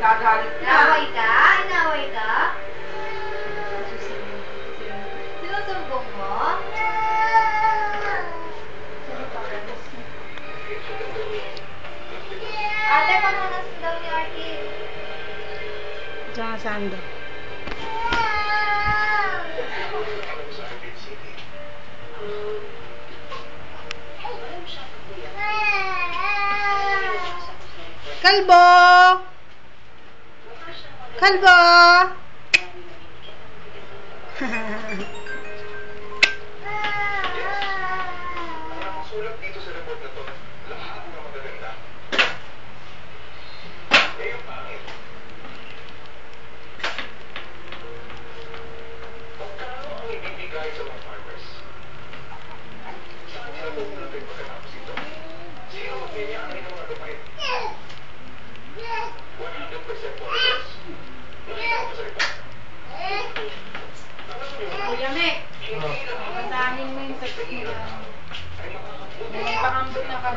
Nagagalit na. Inaway ka? Inaway ka? Sinusumbong mo? Ate, pamunas ko daw ni Arkin. Diyan sa ando. Kalbo! Kalbo! Sulat dito sa report na ng magaganda. Eh, yung pangit. Pagkano ang ibibigay sa mga farmers? Saan sila pupunta yung pagkatapos ito? Sino magbibiyari ng mga lupain? 100% farmers. Nakita ko sa report. Alam niyo, Kuya Mek, basahin mo yung ay makakabuti May pangambol na ka